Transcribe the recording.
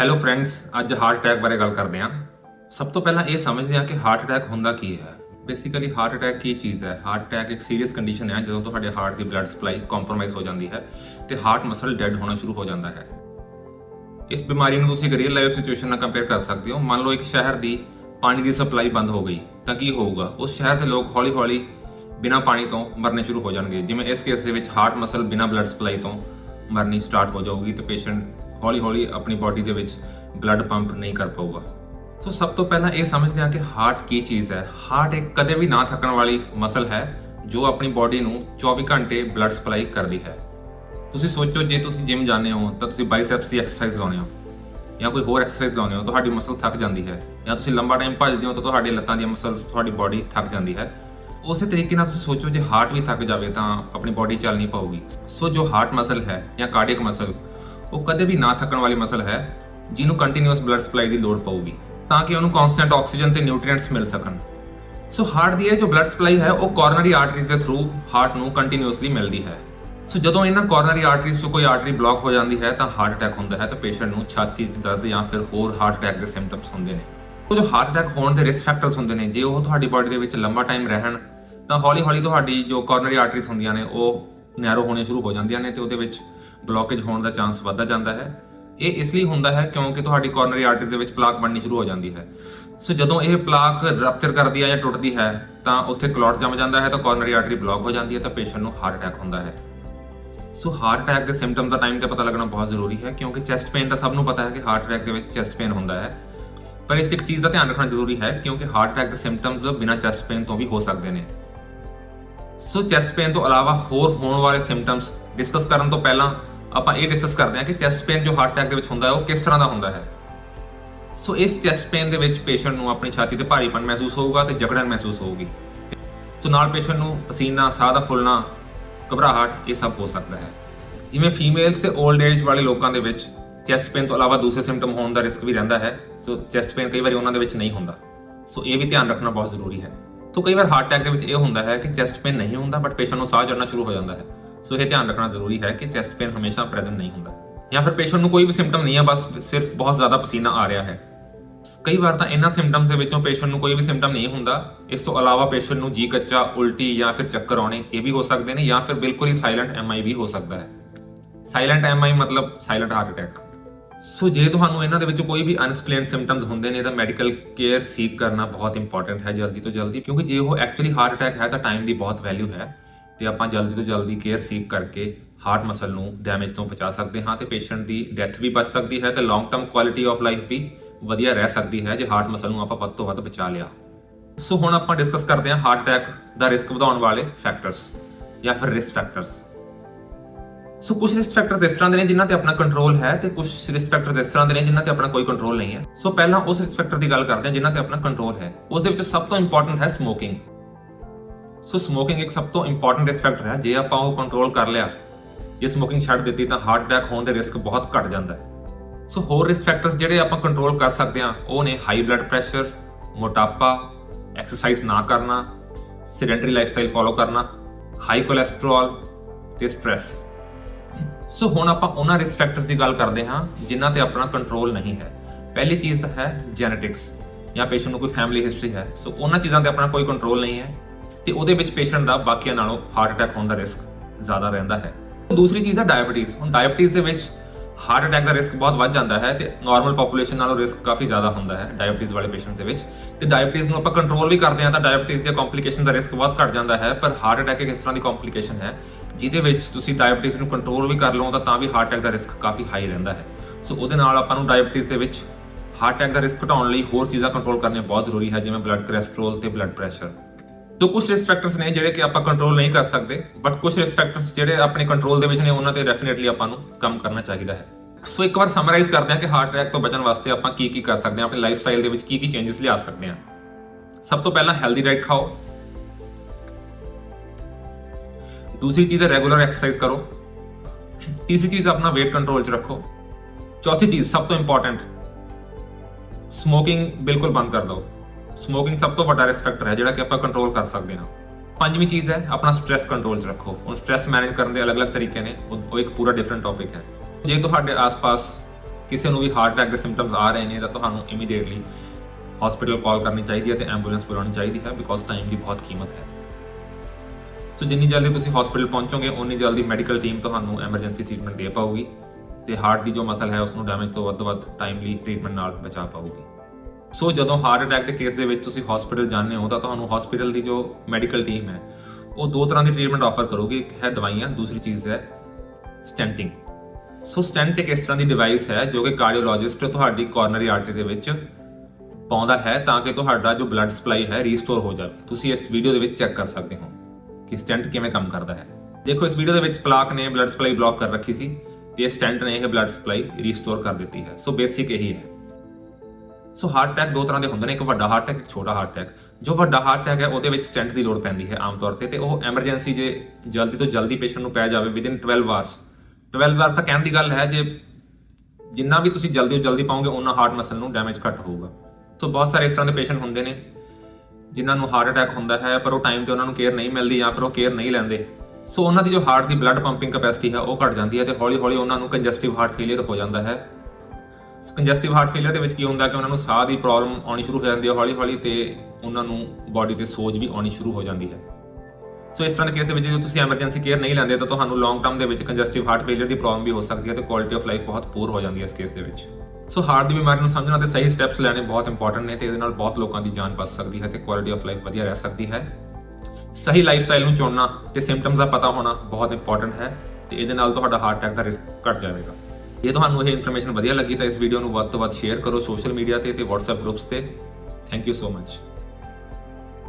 Hello friends ਅੱਜ heart attack ਬਾਰੇ ਗੱਲ ਕਰਦੇ ਹਾਂ। ਸਭ ਤੋਂ ਪਹਿਲਾਂ ਇਹ ਸਮਝਦੇ ਹਾਂ ਕਿ ਹਾਰਟ ਅਟੈਕ ਹੁੰਦਾ ਕੀ ਹੈ। ਬੇਸਿਕਲੀ ਹਾਰਟ ਅਟੈਕ ਕੀ ਚੀਜ਼ ਹੈ? ਹਾਰਟ ਅਟੈਕ ਇੱਕ ਸੀਰੀਅਸ ਕੰਡੀਸ਼ਨ ਹੈ ਜਦੋਂ ਤੁਹਾਡੇ ਹਾਰਟ ਦੀ ਬਲੱਡ ਸਪਲਾਈ ਕੰਪਰੋਮਾਈਜ਼ ਹੋ ਜਾਂਦੀ ਹੈ ਤੇ ਹਾਰਟ ਮਸਲ ਡੈਡ ਹੋਣਾ ਸ਼ੁਰੂ ਹੋ ਜਾਂਦਾ ਹੈ। ਇਸ ਬਿਮਾਰੀ ਨੂੰ ਤੁਸੀਂ ਇੱਕ ਰੀਅਲ ਲਾਈਫ ਸਿਚੁਏਸ਼ਨ ਨਾਲ ਕੰਪੇਅਰ ਕਰ ਸਕਦੇ ਹੋ। ਮੰਨ ਲਓ ਇੱਕ ਸ਼ਹਿਰ ਦੀ ਪਾਣੀ ਦੀ ਸਪਲਾਈ ਬੰਦ ਹੋ ਗਈ, ਤਾਂ ਕੀ ਹੋਊਗਾ? ਉਸ ਸ਼ਹਿਰ ਦੇ ਲੋਕ ਹੌਲੀ-ਹੌਲੀ ਬਿਨਾਂ ਪਾਣੀ ਤੋਂ ਮਰਨੇ ਸ਼ੁਰੂ ਹੋ ਜਾਣਗੇ। ਜਿਵੇਂ ਇਸ ਕੇਸ ਦੇ ਵਿੱਚ ਹਾਰਟ ਮਸਲ ਬਿਨਾਂ ਬਲੱਡ ਸਪਲਾਈ ਤੋਂ ਮਰਨੀ ਸਟਾਰਟ ਹੋ ਜਾਊਗੀ ਤੇ ਪੇਸ਼ੈਂਟ ਹੌਲੀ-ਹੌਲੀ ਆਪਣੀ ਬਾਡੀ ਦੇ ਵਿੱਚ ਬਲੱਡ ਪੰਪ ਨਹੀਂ ਕਰ ਪਾਊਗਾ। ਸੋ ਸਭ ਤੋਂ ਪਹਿਲਾਂ ਇਹ ਸਮਝਦੇ ਹਾਂ ਕਿ ਹਾਰਟ ਕੀ ਚੀਜ਼ ਹੈ। ਹਾਰਟ ਇੱਕ ਕਦੇ ਵੀ ਨਾ ਥੱਕਣ ਵਾਲੀ ਮਸਲ ਹੈ, ਜੋ ਆਪਣੀ ਬਾਡੀ ਨੂੰ 24 ਘੰਟੇ ਬਲੱਡ ਸਪਲਾਈ ਕਰਦੀ ਹੈ। ਤੁਸੀਂ ਸੋਚੋ, ਜੇ ਤੁਸੀਂ ਜਿਮ ਜਾਂਦੇ ਹੋ, ਤਾਂ ਤੁਸੀਂ ਬਾਈਸੈਪਸ ਦੀ ਐਕਸਰਸਾਈਜ਼ ਲਾਉਂਦੇ ਹੋ, ਜਾਂ ਕੋਈ ਹੋਰ ਐਕਸਰਸਾਈਜ਼ ਲਾਉਂਦੇ ਹੋ, ਤੁਹਾਡੀ ਮਸਲ ਥੱਕ ਜਾਂਦੀ ਹੈ, ਜਾਂ ਤੁਸੀਂ ਲੰਬਾ ਟਾਈਮ ਭੱਜਦੇ ਹੋ, ਤਾਂ ਤੁਹਾਡੇ ਲੱਤਾਂ ਦੀਆਂ ਮਸਲਸ ਤੁਹਾਡੀ ਬਾਡੀ ਥੱਕ ਜਾਂਦੀ ਹੈ। ਉਸੇ ਤਰੀਕੇ ਨਾਲ ਤੁਸੀਂ ਸੋਚੋ, ਜੇ ਹਾਰਟ ਵੀ ਥੱਕ ਜਾਵੇ, ਤਾਂ ਆਪਣੀ ਬਾਡੀ ਚੱਲ ਨਹੀਂ ਪਾਊਗੀ। ਸੋ ਜੋ ਹਾਰਟ ਮਸਲ ਹੈ ਜਾਂ ਕਾਰਡੀਅਕ ਮਸਲ ਉਹ ਕਦੇ ਵੀ ਨਾ ਥੱਕਣ ਵਾਲੀ ਮਸਲ ਹੈ, ਜਿਹਨੂੰ ਕੰਟੀਨਿਊਸ ਬਲੱਡ ਸਪਲਾਈ ਦੀ ਲੋੜ ਪਊਗੀ, ਤਾਂ ਕਿ ਉਹਨੂੰ ਕਨਸਟੈਂਟ ਆਕਸੀਜਨ ਤੇ ਨਿਊਟ੍ਰੀਐਂਟਸ ਮਿਲ ਸਕਣ। ਸੋ ਹਾਰਟ ਦੀ ਇਹ ਜੋ ਬਲੱਡ ਸਪਲਾਈ ਹੈ, ਉਹ ਕੋਰਨਰੀ ਆਰਟਰੀਜ਼ ਦੇ ਥਰੂ ਹਾਰਟ ਨੂੰ ਕੰਟੀਨਿਊਸਲੀ ਮਿਲਦੀ ਹੈ। ਸੋ ਜਦੋਂ ਇਹਨਾਂ ਕੋਰਨਰੀ ਆਰਟਰੀਜ਼ 'ਚੋਂ ਕੋਈ ਆਰਟਰੀ ਬਲੌਕ ਹੋ ਜਾਂਦੀ ਹੈ, ਤਾਂ ਹਾਰਟ ਅਟੈਕ ਹੁੰਦਾ ਹੈ, ਤਾਂ ਪੇਸ਼ੈਂਟ ਨੂੰ ਛਾਤੀ 'ਚ ਦਰਦ ਜਾਂ ਫਿਰ ਹੋਰ ਹਾਰਟ ਅਟੈਕ ਦੇ ਸਿੰਪਟਮਸ ਹੁੰਦੇ ਨੇ। ਉਹ ਜੋ ਹਾਰਟ ਅਟੈਕ ਹੋਣ ਦੇ ਰਿਸਕ ਫੈਕਟਰਸ ਹੁੰਦੇ ਨੇ, ਜੇ ਉਹ ਤੁਹਾਡੀ ਬਾਡੀ ਦੇ ਵਿੱਚ ਲੰਬਾ ਟਾਈਮ ਰਹਿਣ, ਤਾਂ ਹੌਲੀ-ਹੌਲੀ ਤੁਹਾਡੀ ਜੋ ਕੋਰਨਰੀ ਆਰਟਰੀਜ਼ ਹੁੰਦੀਆਂ ਨੇ, ਉਹ ਨੈਰੋ ਹੋਣੇ ਸ਼ੁਰੂ ਹੋ ਜਾਂਦੀਆਂ ਨੇ ਤੇ ਉਹਦੇ ਵਿੱਚ ਬਲੌਕੇਜ ਹੋਣ ਦਾ ਚਾਂਸ ਵੱਧਦਾ ਜਾਂਦਾ ਹੈ। ਇਹ ਇਸ ਲਈ ਹੁੰਦਾ ਹੈ ਕਿਉਂਕਿ ਤੁਹਾਡੀ ਕੋਰਨਰੀ ਆਰਟਰੀ ਦੇ ਵਿੱਚ ਪਲਾਕ ਬਣਨੀ ਸ਼ੁਰੂ ਹੋ ਜਾਂਦੀ ਹੈ। ਸੋ ਜਦੋਂ ਇਹ ਪਲਾਕ ਰਪਚਰ ਕਰਦੀ ਹੈ ਜਾਂ ਟੁੱਟਦੀ ਹੈ, ਤਾਂ ਉੱਥੇ ਕਲੌਟ ਜੰਮ ਜਾਂਦਾ ਹੈ ਤਾਂ ਕੋਰਨਰੀ ਆਰਟਰੀ ਬਲੌਕ ਹੋ ਜਾਂਦੀ ਹੈ ਤਾਂ ਪੇਸ਼ੈਂਟ ਨੂੰ ਹਾਰਟ ਅਟੈਕ ਹੁੰਦਾ ਹੈ। ਸੋ ਹਾਰਟ ਅਟੈਕ ਦੇ ਸਿੰਪਟਮ ਦਾ ਟਾਈਮ ਤੇ ਪਤਾ ਲੱਗਣਾ ਬਹੁਤ ਜ਼ਰੂਰੀ ਹੈ ਕਿਉਂਕਿ ਚੈਸਟ ਪੇਨ ਤਾਂ ਸਭ ਨੂੰ ਪਤਾ ਹੈ ਕਿ ਹਾਰਟ ਅਟੈਕ ਦੇ ਵਿੱਚ ਚੈਸਟ ਪੇਨ ਹੁੰਦਾ ਹੈ। ਪਰ ਇਸ ਇੱਕ ਚੀਜ਼ ਦਾ ਧਿਆਨ ਰੱਖਣਾ ਜ਼ਰੂਰੀ ਹੈ ਕਿਉਂਕਿ ਹਾਰਟ ਅਟੈਕ ਦੇ ਸਿੰਪਟਮਸ ਬਿਨਾਂ ਚੈਸਟ ਪੇਨ ਤੋਂ ਵੀ ਹੋ ਸਕਦੇ ਨੇ। ਸੋ ਚੈਸਟ ਪੇਨ ਤੋਂ ਇਲਾਵਾ ਹੋਰ ਹੋਣ ਵਾਲੇ ਸਿੰਪਟਮਸ ਡਿਸਕਸ ਕਰਨ ਤੋਂ ਪਹਿਲਾਂ ਆਪਾਂ ਇਹ ਡਿਸਕਸ ਕਰਦੇ ਹਾਂ ਕਿ ਚੈਸਟ ਪੇਨ ਜੋ ਹਾਰਟ ਅਟੈਕ ਦੇ ਵਿੱਚ ਹੁੰਦਾ ਹੈ, ਉਹ ਕਿਸ ਤਰ੍ਹਾਂ ਦਾ ਹੁੰਦਾ ਹੈ। ਸੋ ਇਸ ਚੈਸਟ ਪੇਨ ਦੇ ਵਿੱਚ ਪੇਸ਼ੈਂਟ ਨੂੰ ਆਪਣੀ ਛਾਤੀ ਤੇ ਭਾਰੀਪਨ ਮਹਿਸੂਸ ਹੋਊਗਾ ਤੇ ਜਕੜਨ ਮਹਿਸੂਸ ਹੋਊਗੀ। ਸੋ ਨਾਲ ਪੇਸ਼ੈਂਟ ਨੂੰ ਪਸੀਨਾ, ਸਾਹ ਦਾ ਫੁੱਲਣਾ, ਘਬਰਾਹਟ, ਇਹ ਸਭ ਹੋ ਸਕਦਾ ਹੈ। ਜਿਵੇਂ ਫੀਮੇਲਸ ਤੇ 올ਡ ਏਜ ਵਾਲੇ ਲੋਕਾਂ ਦੇ ਵਿੱਚ ਚੈਸਟ ਪੇਨ ਤੋਂ ਇਲਾਵਾ ਦੂਸਰੇ ਸਿੰਪਟਮ ਹੋਣ ਦਾ ਰਿਸਕ ਵੀ ਰਹਿੰਦਾ ਹੈ। ਸੋ ਚੈਸਟ ਪੇਨ ਕਈ ਵਾਰੀ ਉਹਨਾਂ ਦੇ ਵਿੱਚ ਨਹੀਂ ਹੁੰਦਾ। ਸੋ ਇਹ ਵੀ ਧਿਆਨ ਰੱਖਣਾ ਬਹੁਤ ਜ਼ਰੂਰੀ ਹੈ। ਸੋ ਕਈ ਵਾਰ ਹਾਰਟ ਅਟੈਕ ਦੇ ਵਿੱਚ ਇਹ ਹੁੰਦਾ ਹੈ ਕਿ ਚੈਸਟ ਪੇਨ ਨਹੀਂ ਹੁੰਦਾ ਬਟ ਪੇਸ਼ੈਂਟ ਨੂੰ ਸਾਹ ਚੜਨਾ ਸ਼ੁਰੂ ਹੋ ਜਾਂਦਾ ਹੈ। ਸੋ ਇਹ ਧਿਆਨ ਰੱਖਣਾ ਜ਼ਰੂਰੀ ਹੈ ਕਿ ਚੈਸਟ ਪੇਨ ਹਮੇਸ਼ਾ ਪ੍ਰੈਜ਼ੈਂਟ ਨਹੀਂ ਹੁੰਦਾ। ਜਾਂ ਫਿਰ ਪੇਸ਼ੈਂਟ ਨੂੰ ਕੋਈ ਵੀ ਸਿੰਪਟਮ ਨਹੀਂ ਹੈ ਬਸ ਸਿਰਫ ਬਹੁਤ ਜ਼ਿਆਦਾ ਪਸੀਨਾ ਆ ਰਿਹਾ ਹੈ। ਕਈ ਵਾਰ ਤਾਂ ਇਹਨਾਂ ਸਿੰਪਟਮਸ ਦੇ ਵਿੱਚੋਂ ਪੇਸ਼ੈਂਟ ਨੂੰ ਕੋਈ ਵੀ ਸਿੰਪਟਮ ਨਹੀਂ ਹੁੰਦਾ। ਇਸ ਤੋਂ ਇਲਾਵਾ ਪੇਸ਼ੈਂਟ ਨੂੰ ਜੀ ਕੱਚਾ, ਉਲਟੀ ਜਾਂ ਫਿਰ ਚੱਕਰ ਆਉਣੇ, ਇਹ ਵੀ ਹੋ ਸਕਦੇ ਨੇ ਜਾਂ ਫਿਰ ਬਿਲਕੁਲ ਹੀ ਸਾਇਲੈਂਟ ਐਮਆਈ ਵੀ ਹੋ ਸਕਦਾ ਹੈ। ਸਾਇਲੈਂਟ ਐਮਆਈ ਮਤਲਬ ਸਾਇਲੈਂਟ ਹਾਰਟ ਅਟੈਕ ਸੋ ਜੇ ਤੁਹਾਨੂੰ ਇਹਨਾਂ ਦੇ ਵਿੱਚੋਂ ਕੋਈ ਵੀ ਅਨਐਕਸਪਲੇਨਡ ਸਿੰਪਟਮਸ ਹੁੰਦੇ ਨੇ ਤਾਂ ਮੈਡੀਕਲ ਕੇਅਰ ਸੀਕ ਕਰਨਾ ਬਹੁਤ ਇੰਪੋਰਟੈਂਟ ਹੈ ਜਲਦੀ ਤੋਂ ਜਲਦੀ, ਕਿਉਂਕਿ ਜੇ ਉਹ ਐਕਚੁਅਲੀ ਹਾਰਟ ਅਟੈਕ ਹੈ ਤਾਂ ਟਾਈਮ ਦੀ ਬਹੁਤ ਵੈਲਿਊ ਹੈ। ਤੇ ਆਪਾਂ ਜਲਦੀ ਤੋਂ ਜਲਦੀ ਕੇਅਰ ਸੀਕ ਕਰਕੇ ਹਾਰਟ ਮਸਲ ਨੂੰ ਡੈਮੇਜ ਤੋਂ ਬਚਾ ਸਕਦੇ ਹਾਂ ਤੇ ਪੇਸ਼ੈਂਟ ਦੀ ਡੈਥ ਵੀ ਬਚ ਸਕਦੀ ਹੈ ਤੇ long term quality of life ਵੀ ਵਧੀਆ ਰਹਿ ਸਕਦੀ ਹੈ ਜੇ ਹਾਰਟ ਮਸਲ ਨੂੰ ਆਪਾਂ ਵੱਧ ਤੋਂ ਵੱਧ ਬਚਾ ਲਿਆ। ਸੋ ਹੁਣ ਆਪਾਂ ਡਿਸਕਸ ਕਰਦੇ ਹਾਂ ਹਾਰਟ ਅਟੈਕ ਦਾ ਰਿਸਕ ਵਧਾਉਣ ਵਾਲੇ ਫੈਕਟਰਸ ਜਾਂ ਫਿਰ ਰਿਸਕ ਫੈਕਟਰਸ ਸੋ ਕੁਝ ਰਿਸਕ ਫੈਕਟਰਸ ਇਸ ਤਰ੍ਹਾਂ ਦੇ ਨੇ ਜਿਨ੍ਹਾਂ ਤੇ ਆਪਣਾ ਕੰਟਰੋਲ ਹੈ ਤੇ ਕੁਝ ਰਿਸਕ ਫੈਕਟਰਸ ਇਸ ਤਰ੍ਹਾਂ ਦੇ ਨੇ ਜਿਨ੍ਹਾਂ ਤੇ ਆਪਣਾ ਕੋਈ ਕੰਟਰੋਲ ਨਹੀਂ ਹੈ। ਸੋ ਪਹਿਲਾਂ ਉਸ ਰਿਸਕ ਫੈਕਟਰ ਦੀ ਗੱਲ ਕਰਦੇ ਹਾਂ ਜਿਨ੍ਹਾਂ ਤੇ ਆਪਣਾ ਕੰਟਰੋਲ ਹੈ। ਉਸ ਦੇ ਵਿੱਚ ਸਭ ਤੋਂ ਇੰਪੋਰਟੈਂਟ ਹੈ ਸਮੋਕਿੰਗ ਸੋ ਸਮੋਕਿੰਗ ਇੱਕ ਸਭ ਤੋਂ ਇੰਪੋਰਟੈਂਟ ਰਿਸਕ ਫੈਕਟਰ ਹੈ ਜੇ ਆਪਾਂ ਉਹ ਕੰਟਰੋਲ ਕਰ ਲਿਆ, ਜੇ ਸਮੋਕਿੰਗ ਛੱਡ ਦਿੱਤੀ ਤਾਂ ਹਾਰਟ ਅਟੈਕ ਹੋਣ ਦੇ ਰਿਸਕ ਬਹੁਤ ਘਟ ਜਾਂਦਾ ਹੈ। ਸੋ ਹੋਰ ਰਿਸਕ ਫੈਕਟਰਸ ਜਿਹੜੇ ਆਪਾਂ ਕੰਟਰੋਲ ਕਰ ਸਕਦੇ ਹਾਂ, ਉਹ ਨੇ ਹਾਈ ਬਲੱਡ ਪ੍ਰੈਸ਼ਰ ਮੋਟਾਪਾ ਐਕਸਰਸਾਈਜ਼ ਨਾ ਕਰਨਾ ਸੈਡੈਂਟਰੀ ਲਾਈਫਸਟਾਈਲ ਫੋਲੋ ਕਰਨਾ ਹਾਈ ਕੋਲੇਸਟ੍ਰੋਲ ਤੇ ਸਟ्रेस ਸੋ ਹੁਣ ਆਪਾਂ ਉਹਨਾਂ ਰਿਸਕ ਫੈਕਟਰਸ ਦੀ ਗੱਲ ਕਰਦੇ ਹਾਂ, ਜਿਨ੍ਹਾਂ ਤੇ ਆਪਣਾ ਕੰਟਰੋਲ ਨਹੀਂ ਹੈ। ਪਹਿਲੀ ਚੀਜ਼ ਤਾਂ ਹੈ ਜੈਨੇਟਿਕਸ ਜਾਂ ਪੇਸ਼ੈਂਟ ਨੂੰ ਕੋਈ ਫੈਮਿਲੀ ਹਿਸਟਰੀ ਹੈ। ਸੋ ਉਹਨਾਂ ਚੀਜ਼ਾਂ ਤੇ ਆਪਣਾ ਕੋਈ ਕੰਟਰੋਲ ਨਹੀਂ ਹੈ। ਤੇ ਉਹਦੇ ਵਿੱਚ ਪੇਸ਼ੈਂਟ ਦਾ ਬਾਕੀਆਂ ਨਾਲੋਂ ਹਾਰਟ ਅਟੈਕ ਹੋਣ ਦਾ ਰਿਸਕ ਜ਼ਿਆਦਾ ਰਹਿੰਦਾ ਹੈ। ਦੂਸਰੀ ਚੀਜ਼ ਹੈ ਡਾਇਬੀਟੀਜ਼ ਹੁਣ ਡਾਇਬੀਟੀਜ਼ ਦੇ ਵਿੱਚ ਹਾਰਟ ਅਟੈਕ ਦਾ ਰਿਸਕ ਬਹੁਤ ਵੱਧ ਜਾਂਦਾ ਹੈ ਤੇ ਨਾਰਮਲ ਪੋਪੂਲੇਸ਼ਨ ਨਾਲੋਂ ਰਿਸਕ ਕਾਫੀ ਜ਼ਿਆਦਾ ਹੁੰਦਾ ਹੈ ਡਾਇਬੀਟੀਜ਼ ਵਾਲੇ ਪੇਸ਼ੈਂਟ ਦੇ ਵਿੱਚ। ਤੇ ਡਾਇਬੀਟੀਜ਼ ਨੂੰ ਆਪਾਂ ਕੰਟਰੋਲ ਵੀ ਕਰਦੇ ਹਾਂ ਤਾਂ ਡਾਇਬੀਟੀਜ਼ ਦੇ ਕੰਪਲਿਕੇਸ਼ਨ ਦਾ ਰਿਸਕ ਬਹੁਤ ਘਟ ਜਾਂਦਾ ਹੈ, ਪਰ ਹਾਰਟ ਅਟੈਕ ਇੱਕ ਇਸ ਤਰ੍ਹਾਂ ਦੀ ਕੰਪਲਿਕੇਸ਼ਨ ਹੈ ਜਿਹਦੇ ਵਿੱਚ ਤੁਸੀਂ ਡਾਇਬੀਟੀਜ਼ ਨੂੰ ਕੰਟਰੋਲ ਵੀ ਕਰ ਲਓ ਤਾਂ ਤਾਂ ਵੀ ਹਾਰਟ ਅਟੈਕ ਦਾ ਰਿਸਕ ਕਾਫੀ ਹਾਈ ਰਹਿੰਦਾ ਹੈ। ਸੋ ਉਹਦੇ ਨਾਲ ਆਪਾਂ ਨੂੰ ਡਾਇਬੀਟੀਜ਼ ਦੇ ਵਿੱਚ ਹਾਰਟ ਅਟੈਕ ਦਾ ਰਿਸਕ ਘਟਾਉਣ ਲਈ ਹੋਰ ਚੀਜ਼ਾਂ ਕੰਟਰੋਲ ਕਰਨੀਆਂ ਬਹੁਤ ਜ਼ਰੂਰੀ ਹੈ, ਜਿਵੇਂ ਬਲੱਡ ਕੋਲੇਸਟ੍ਰੋਲ ਤੇ ਬਲੱਡ ਪ੍ਰੈਸ਼ਰ ਸੋ ਕੁਝ ਰਿਸਕ ਫੈਕਟਰਸ ਨੇ ਜਿਹੜੇ ਕਿ ਆਪਾਂ ਕੰਟਰੋਲ ਨਹੀਂ ਕਰ ਸਕਦੇ ਬਟ ਕੁਝ ਰਿਸਕ ਫੈਕਟਰਸ ਜਿਹੜੇ ਆਪਣੇ ਕੰਟਰੋਲ ਦੇ ਵਿੱਚ ਨੇ, ਉਹਨਾਂ ਤੇ ਡੈਫੀਨਿਟਲੀ ਆਪਾਂ ਨੂੰ ਕੰਮ ਕਰਨਾ ਚਾਹੀਦਾ ਹੈ। ਸੋ ਇੱਕ ਵਾਰ ਸਮਰਾਈਜ਼ ਕਰਦੇ ਹਾਂ ਕਿ ਹਾਰਟ ਅਟੈਕ ਤੋਂ ਬਚਣ ਵਾਸਤੇ ਆਪਾਂ ਕੀ ਕੀ ਕਰ ਸਕਦੇ ਹਾਂ, ਆਪਣੇ ਲਾਈਫ ਸਟਾਈਲ ਦੇ ਵਿੱਚ ਕੀ ਕੀ ਚੇਂਜਸ ਲਿਆ ਸਕਦੇ ਹਾਂ। ਸਭ ਤੋਂ ਪਹਿਲਾਂ ਹੈਲਦੀ ਡਾਈਟ ਖਾਓ। ਦੂਸਰੀ ਚੀਜ਼ ਹੈ ਰੈਗੂਲਰ ਐਕਸਰਸਾਈਜ਼ ਕਰੋ। ਤੀਸਰੀ ਚੀਜ਼ ਆਪਣਾ weight ਕੰਟਰੋਲ 'ਚ ਰੱਖੋ। ਚੌਥੀ ਚੀਜ਼, ਸਭ ਤੋਂ ਇੰਪੋਰਟੈਂਟ ਸਮੋਕਿੰਗ ਬਿਲਕੁਲ ਬੰਦ ਕਰ ਦਿਓ। ਸਮੋਕਿੰਗ ਸਭ ਤੋਂ ਵੱਡਾ ਰਿਸਕ ਹੈ ਜਿਹੜਾ ਕਿ ਆਪਾਂ ਕੰਟਰੋਲ ਕਰ ਸਕਦੇ ਹਾਂ। ਪੰਜਵੀਂ ਚੀਜ਼ ਹੈ, ਆਪਣਾ ਸਟ्रेस ਕੰਟਰੋਲ 'ਚ ਰੱਖੋ। ਹੁਣ ਸਟ्रेस ਮੈਨੇਜ ਕਰਨ ਦੇ ਅਲੱਗ-ਅਲੱਗ ਤਰੀਕੇ ਨੇ, ਉਹ ਇੱਕ ਪੂਰਾ ਡਿਫਰੈਂਟ ਟੌਪਿਕ ਹੈ। ਜੇ ਤੁਹਾਡੇ ਆਸ-ਪਾਸ ਕਿਸੇ ਨੂੰ ਵੀ ਹਾਰਟ ਅਟੈਕ ਦੇ ਸਿੰਪਟਮਸ ਆ ਰਹੇ ਨੇ, ਤਾਂ ਤੁਹਾਨੂੰ ਇਮੀਡੀਏਟਲੀ ਹਸਪੀਟਲ ਕਾਲ ਕਰਨੀ ਚਾਹੀਦੀ ਹੈ ਤੇ ਐਂਬੂਲੈਂਸ ਬੁਲਾਉਣੀ ਚਾਹੀਦੀ ਹੈ ਬਿਕੋਜ਼ ਟਾਈਮ ਦੀ ਬਹੁਤ ਕੀਮਤ ਹੈ। ਸੋ ਜਿੰਨੀ ਜਲਦੀ ਤੁਸੀਂ ਹਸਪੀਟਲ ਪਹੁੰਚੋਗੇ ਉਨੀ ਜਲਦੀ ਮੈਡੀਕਲ ਟੀਮ ਤੁਹਾਨੂੰ ਐਮਰਜੈਂਸੀ ਟ੍ਰੀਟਮੈਂਟ ਦੇ ਪਾਊਗੀ ਤੇ ਹਾਰਟ ਦੀ ਜੋ ਮਸਲ ਹੈ ਉਸ ਨੂੰ ਡੈਮੇਜ ਤੋਂ ਵੱਧ ਤੋਂ ਵੱਧ ਟਾਈਮਲੀ ਟ੍ਰੀਟਮੈਂਟ ਨਾਲ ਬਚਾ ਪਾਊਗੀ। ਸੋ ਜਦੋਂ ਹਾਰਟ ਅਟੈਕ ਦੇ ਕੇਸ ਦੇ ਵਿੱਚ ਤੁਸੀਂ ਹਸਪੀਟਲ ਜਾਂਦੇ ਹੋ, ਤਾਂ ਤੁਹਾਨੂੰ ਹਸਪੀਟਲ ਦੀ ਜੋ ਮੈਡੀਕਲ ਟੀਮ ਹੈ, ਉਹ ਦੋ ਤਰ੍ਹਾਂ ਦੀ ਟ੍ਰੀਟਮੈਂਟ ਆਫਰ ਕਰੂਗੀ। ਇੱਕ ਹੈ ਦਵਾਈਆਂ, ਦੂਸਰੀ ਚੀਜ਼ ਹੈ ਸਟੈਂਟਿੰਗ ਸੋ ਸਟੈਂਟ ਇੱਕ ਇਸ ਤਰ੍ਹਾਂ ਦੀ ਡਿਵਾਈਸ ਹੈ ਜੋ ਕਿ ਕਾਰਡੀਓਲੋਜਿਸਟ ਤੁਹਾਡੀ ਕੋਰਨਰੀ ਆਰਟਰੀ ਦੇ ਵਿੱਚ ਪਾਉਂਦਾ ਹੈ ਤਾਂ ਕਿ ਤੁਹਾਡਾ ਜੋ ਬਲੱਡ ਸਪਲਾਈ ਹੈ ਰੀਸਟੋਰ ਹੋ ਜਾਵੇ। ਤੁਸੀਂ ਇਸ ਵੀਡੀਓ ਦੇ ਵਿੱਚ ਚੈੱਕ ਕਰ ਸਕਦੇ ਹੋ ਕਿ ਸਟੈਂਟ ਕਿਵੇਂ ਕੰਮ ਕਰਦਾ ਹੈ। ਦੇਖੋ, ਇਸ ਵੀਡੀਓ ਦੇ ਵਿੱਚ ਪਲਾਕ ਨੇ ਬਲੱਡ ਸਪਲਾਈ ਬਲੌਕ ਕਰ ਰੱਖੀ ਸੀ ਤੇ ਸਟੈਂਟ ਨੇ ਇਹ ਬਲੱਡ ਸਪਲਾਈ ਰੀਸਟੋਰ ਕਰ ਦਿੱਤੀ ਹੈ। ਸੋ ਬੇਸਿਕ ਇਹੀ ਹੈ। ਸੋ ਹਾਰਟ ਅਟੈਕ ਦੋ ਤਰ੍ਹਾਂ ਦੇ ਹੁੰਦੇ ਨੇ, ਇੱਕ ਵੱਡਾ ਹਾਰਟ ਅਟੈਕ ਇੱਕ ਛੋਟਾ ਹਾਰਟ ਅਟੈਕ ਜੋ ਵੱਡਾ ਹਾਰਟ ਅਟੈਕ ਹੈ, ਉਹਦੇ ਵਿੱਚ ਸਟੈਂਟ ਦੀ ਲੋੜ ਪੈਂਦੀ ਹੈ ਆਮ ਤੌਰ ਤੇ ਤੇ ਉਹ ਐਮਰਜੈਂਸੀ ਜੇ ਜਲਦੀ ਤੋਂ ਜਲਦੀ ਪੇਸ਼ੈਂਟ ਨੂੰ ਪੈ ਜਾਵੇ ਵਿਦਿਨ 12 ਆਵਰਸ 12 ਆਵਰਸ ਤਾਂ ਕਹਿਣ ਦੀ ਗੱਲ ਹੈ, ਜੇ ਜਿੰਨਾ ਵੀ ਤੁਸੀਂ ਜਲਦੀ ਤੋਂ ਜਲਦੀ ਪਾਓਗੇ ਉਹਨਾਂ ਹਾਰਟ ਮਸਲ ਨੂੰ ਡੈਮੇਜ ਘੱਟ ਹੋਊਗਾ। ਸੋ ਬਹੁਤ ਸਾਰੇ ਇਸ ਤਰ੍ਹਾਂ ਦੇ ਪੇਸ਼ੈਂਟ ਹੁੰਦੇ ਨੇ, ਜਿਨ੍ਹਾਂ ਨੂੰ ਹਾਰਟ ਅਟੈਕ ਹੁੰਦਾ ਹੈ, ਪਰ ਉਹ ਟਾਈਮ ਤੇ ਉਹਨਾਂ ਨੂੰ ਕੇਅਰ ਨਹੀਂ ਮਿਲਦੀ ਜਾਂ ਫਿਰ ਉਹ ਕੇਅਰ ਨਹੀਂ ਲੈਂਦੇ। ਸੋ ਉਹਨਾਂ ਦੀ ਜੋ ਹਾਰਟ ਦੀ ਬਲੱਡ ਪੰਪਿੰਗ ਕੈਪੈਸਿਟੀ ਹੈ, ਉਹ ਘਟ ਜਾਂਦੀ ਹੈ, ਤੇ ਹੌਲੀ-ਹੌਲੀ ਉਹਨਾਂ ਨੂੰ ਕੰਜੈਸਟਿਵ ਹਾਰਟ ਫੇਲਿਅਰ ਹੋ ਜਾਂਦਾ ਹੈ। ਕੰਜੈਸਟਿਵ ਹਾਰਟ ਫੇਲਿਅਰ ਦੇ ਵਿੱਚ ਕੀ ਹੁੰਦਾ ਕਿ ਉਹਨਾਂ ਨੂੰ ਸਾਹ ਦੀ ਪ੍ਰੋਬਲਮ ਆਉਣੀ ਸ਼ੁਰੂ ਹੋ ਜਾਂਦੀ ਹੈ ਹੌਲੀ-ਹੌਲੀ ਤੇ ਉਹਨਾਂ ਨੂੰ ਬਾਡੀ ਤੇ ਸੋਜ ਵੀ ਆਉਣੀ ਸ਼ੁਰੂ ਹੋ ਜਾਂਦੀ ਹੈ। ਸੋ ਇਸ ਤਰ੍ਹਾਂ ਦੇ ਕੇਸ ਦੇ ਵਿੱਚ ਜੇ ਤੁਸੀਂ ਐਮਰਜੈਂਸੀ ਕੇਅਰ ਨਹੀਂ ਲੈਂਦੇ ਤਾਂ ਤੁਹਾਨੂੰ ਲੌਂਗ ਟਰਮ ਦੇ ਵਿੱਚ ਕੰਜੈਸਟਿਵ ਹਾਰਟ ਫੇਲਿਅਰ ਦੀ ਪ੍ਰੋਬਲਮ ਵੀ ਹੋ ਸਕਦੀ ਹੈ ਤੇ ਕੁਆਲਿਟੀ ਆਫ ਲਾਈਫ ਬਹੁਤ ਪੂਰ ਹੋ ਜਾਂਦੀ ਹੈ ਇਸ ਕੇਸ ਦੇ ਵਿੱਚ। ਸੋ ਹਾਰਟ ਦੀ ਬਿਮਾਰੀ ਨੂੰ ਸਮਝਣਾ ਤੇ ਸਹੀ ਸਟੈਪਸ ਲੈਣੇ ਬਹੁਤ ਇੰਪੋਰਟੈਂਟ ਨੇ ਤੇ ਇਹਦੇ ਨਾਲ ਬਹੁਤ ਲੋਕਾਂ ਦੀ ਜਾਨ ਬਚ ਸਕਦੀ ਹੈ ਤੇ ਕੁਆਲਿਟੀ ਆਫ ਲਾਈਫ ਵਧੀਆ ਰਹਿ ਸਕਦੀ ਹੈ। ਸਹੀ ਲਾਈਫ ਸਟਾਈਲ ਨੂੰ ਚੁਣਨਾ ਤੇ ਸਿੰਪਟਮਸ ਦਾ ਪਤਾ ਹੋਣਾ ਬਹੁਤ ਇੰਪੋਰਟੈਂਟ ਹੈ ਤੇ ਇਹਦੇ ਨਾਲ ਤੁਹਾਡਾ ਹਾਰਟ ਅਟੈਕ ਦਾ ਰਿਸਕ ਘਟ ਜਾਵੇਗਾ। ਜੇ ਤੁਹਾਨੂੰ ਇਹ ਇਨਫੋਰਮੇਸ਼ਨ ਵਧੀਆ ਲੱਗੀ ਤਾਂ ਇਸ ਵੀਡੀਓ ਨੂੰ ਵੱਧ ਤੋਂ ਵੱਧ ਸ਼ੇਅਰ ਕਰੋ ਸੋਸ਼ਲ ਮੀਡੀਆ ਤੇ ਤੇ WhatsApp ਗਰੁੱਪਸ ਤੇ। Thank you so much